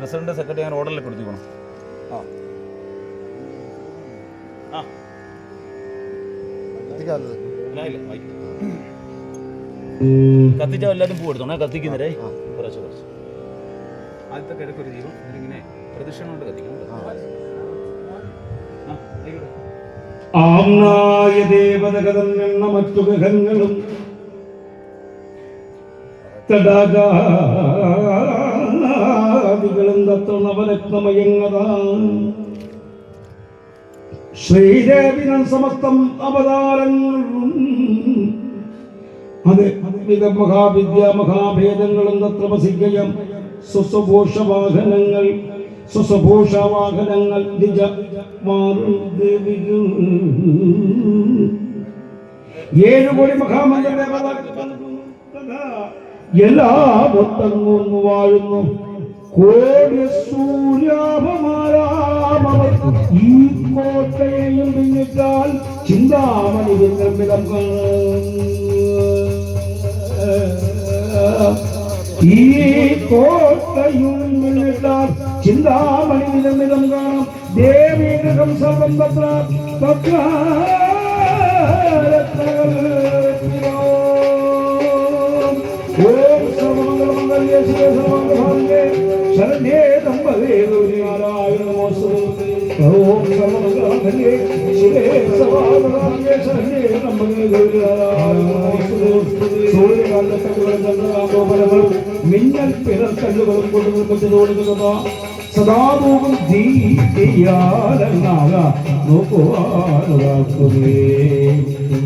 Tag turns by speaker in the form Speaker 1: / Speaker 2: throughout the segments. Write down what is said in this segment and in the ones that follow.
Speaker 1: President secretary അങ്ങനെ ഓർഡറിൽ കൊടുത്തിക്കണം ആ. ആ. കത്തിച്ചാൽ എല്ലാവരും പൂ എടുത്തോണേ. കത്തിക്കുന്നേരേ. കുറച്ച് കുറച്ച്. ആദ്യത്തെ കിഴക്ക് ഒരു ദീപം ഇതിങ്ങനെ പ്രദക്ഷിണം കൊണ്ട് കത്തിക്കണം.
Speaker 2: ആംനായ ദേവതകഥം എന്ന മറ്റു ഗ്രഹങ്ങളും തടാകാദികളും നവരത്നമയങ്ങതാം ശ്രീദേവിനം സമസ്തം അവതാരങ്ങളും അതെ വിധ മഹാവിദ്യ മഹാഭേദങ്ങളും തത്ര വസിക്കയം. സ്വസ്വഭൂഷവാഹനങ്ങൾ സ്വസ്വഭൂഷവാഹനങ്ങൾ നിജ മാറും ദേവികൾ ഏഴു കോടി മഹാമന്ത്ര എല്ലാ ഭക്തങ്ങളും വാഴുന്നു. കോടി സൂര്യാഭമാരാമവർ ഈ കോട്ടയെയും പിന്നിട്ടാൽ ചിന്താമണി നിർമ്മിതം ഈ കോട്ടയും പിന്നിട്ടാൽ ചിന്താമണി നിർമ്മിതം കാണാം ദേവീകൃതം സർവം തത്ര തത്ര ഓം സർവമംഗളമംഗല്യേ ശിവേ സർവാംഗഭാഗ്യേ നാരായണ നമോസ്തുതേ ഓം സർവമംഗളമംഗല്യേ ശിവേ ഗൗരി നാരായണ നമോസ്തുതേ സൂര്യകാന്തക്കല്ലുകളും ചന്ദ്രകാന്തോപലങ്ങളും മിന്നൽ പിറക്കല്ലുകളും കൊണ്ട് നിർമ്മിച്ചതോടുക സദാതൂപം ദീയാലങ്ങാക നോക്കുവാനുള്ളേ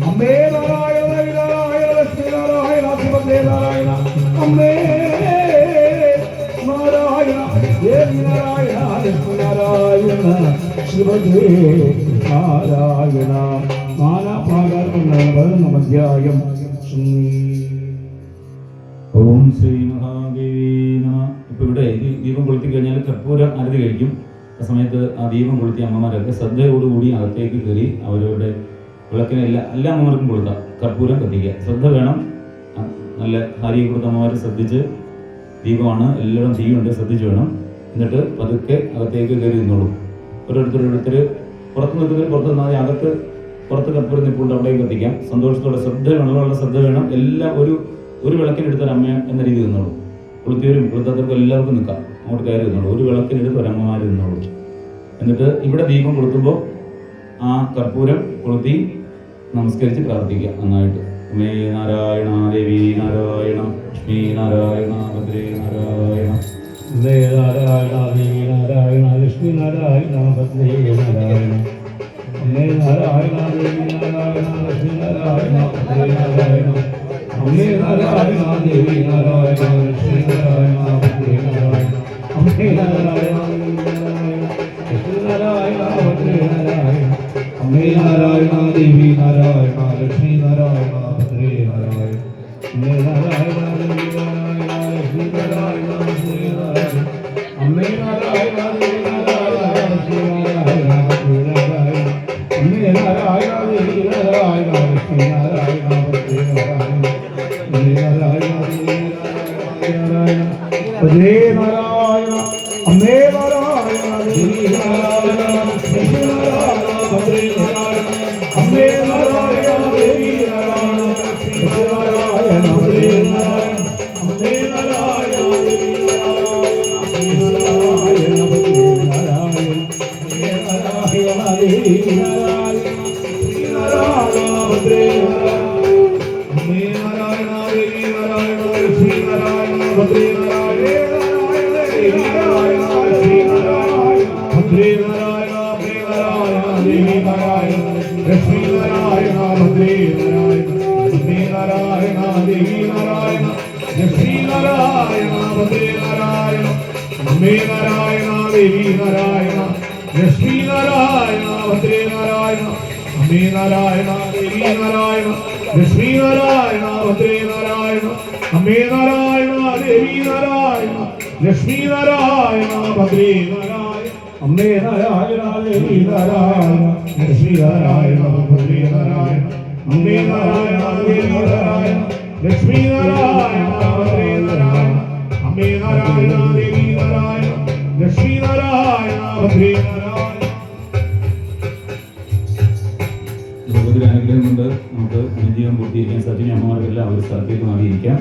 Speaker 2: അമ്മേ നാരായണ നാരായണ ലക്ഷ്മി നാരായണ ശിവദേ നാരായണ. അമ്മേ ദേവി നാരായണ നാരായണ ശിവദേ നാരായണ നാനാഭാഗങ്ങളുള്ള പതിനൊന്നാം അധ്യായം
Speaker 1: ഓം ശ്രീ മഹാദേവി നമ. ഇപ്പൊ ഇവിടെ ദീപം കൊളുത്തി കഴിഞ്ഞാൽ കർപ്പൂര അരതി കഴിക്കും. ആ സമയത്ത് ആ ദീപം കൊളുത്തി അമ്മമാരൊക്കെ ശ്രദ്ധയോടുകൂടി അകത്തേക്ക് കയറി അവരവരുടെ വിളക്കിനെ എല്ലാ എല്ലാ അമ്മമാർക്കും കൊളുത്താം. കർപ്പൂരം കത്തിക്കുക. ശ്രദ്ധ വേണം. നല്ല ഹാരിയെ കൊടുത്ത അമ്മമാരെ ശ്രദ്ധിച്ച് ദീപമാണ്. എല്ലാവരും തീയുണ്ട് ശ്രദ്ധിച്ച് വേണം. എന്നിട്ട് പതുക്കെ അകത്തേക്ക് കയറി നിന്നോളും. ഓരോരുത്തർ പുറത്ത് നിൽക്കുന്നതിന് പുറത്ത് നിന്നാൽ അകത്ത് പുറത്ത് കപ്പുറം നിൽപ്പുണ്ട് അവിടെയും കത്തിക്കാം. സന്തോഷത്തോടെ ശ്രദ്ധ വേണം ശ്രദ്ധ വേണം. എല്ലാം ഒരു ഒരു വിളക്കിനെടുത്തൊരു അമ്മ എന്ന രീതി നിന്നോളൂ. കുളിത്തീരും കൊളുത്താത്തവർക്കും എല്ലാവർക്കും നിൽക്കാം. അങ്ങോട്ട് കയറി നിന്നോളൂ. ഒരു വിളക്കിനെടുത്ത് ഒരമ്മമാർ നിന്നോളൂ. എന്നിട്ട് ഇവിടെ ദീപം കൊളുത്തുമ്പോൾ ആ കർപ്പൂരം കൊളുത്തി നമസ്കരിച്ച് പ്രാർത്ഥിക്കുക നന്നായിട്ട്. അമ്മേ നാരായണ ദേവി
Speaker 2: അമ്മേ നാരായണ നാരായണ അമ്മേ നാരായണ ദേവി നാരായണ നാരായണ ഭദ്രേ നാരായണ അമ്മേ നാരായണ ദേവി നാരായണ നാരായണ ഭദ്രേ നാരായണ അമ്മേ നാരായണ ദേവി നാരായണ ഭദ്രേ നാരായണ അമ്മേ നാരായണ ദേവി നാരായണ നാരായണ ഭദ്രേ നാരായണ അമ്മേ നാരായണ ദേവി നാരായണ ശ്രീ നാരായണ ഭദ്രേ നാരായണ ദേവി നാരായണ ശ്രീ നാരായണ ഭദ്രേ നാരായണ അമ്മേ നാരായണ ദേവി നാരായണ ശ്രീനാരായണ നാരായണ ഭദ്രേ നാരായണ അമ്മേ നാരായണ ദേവി നാരായണ ലക്ഷ്മി നാരായണ ഭദ്രേ അമ്മേ നാരായണ ദേവി നാരായണ ലക്ഷ്മി നാരായണ അമ്മേ നാരായണ ദേവി നാരായണ ലക്ഷ്മി നാരായണ ഭദ്രേ അമ്മേ നാരായണ ദേവി നാരായണ ലക്ഷ്മി നാരായണ ഭദ്രേ നാരായണ.
Speaker 1: ദ്രൗപതിയുടെ അനുഗ്രഹം കൊണ്ട് നമുക്ക് അനുജീവൻ പൂർത്തീകരിക്കാൻ സച്ചിനെ അമ്മമാർക്കെല്ലാം ഒരു സ്ഥലത്തേക്ക് മാറിയിരിക്കാം.